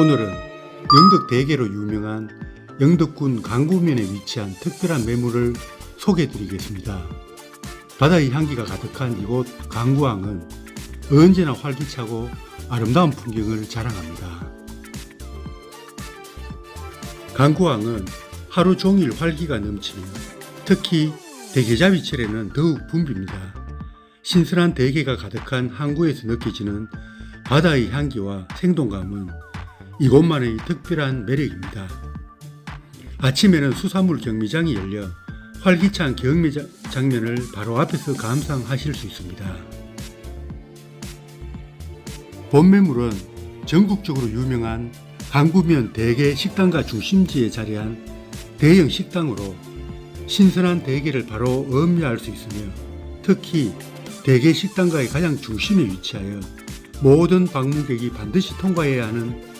오늘은 영덕 대게로 유명한 영덕군 강구면에 위치한 특별한 매물을 소개해 드리겠습니다. 바다의 향기가 가득한 이곳 강구항은 언제나 활기차고 아름다운 풍경을 자랑합니다. 강구항은 하루 종일 활기가 넘치며 특히 대게잡이철에는 더욱 붐빕니다. 신선한 대게가 가득한 항구에서 느껴지는 바다의 향기와 생동감은 이곳만의 특별한 매력입니다. 아침에는 수산물 경매장이 열려 활기찬 경매 자- 장면을 바로 앞에서 감상하실 수 있습니다. 본매물은 전국적으로 유명한 강구면 대게 식당가 중심지에 자리한 대형 식당으로 신선한 대게를 바로 음미할 수 있으며 특히 대게 식당가의 가장 중심에 위치하여 모든 방문객이 반드시 통과해야 하는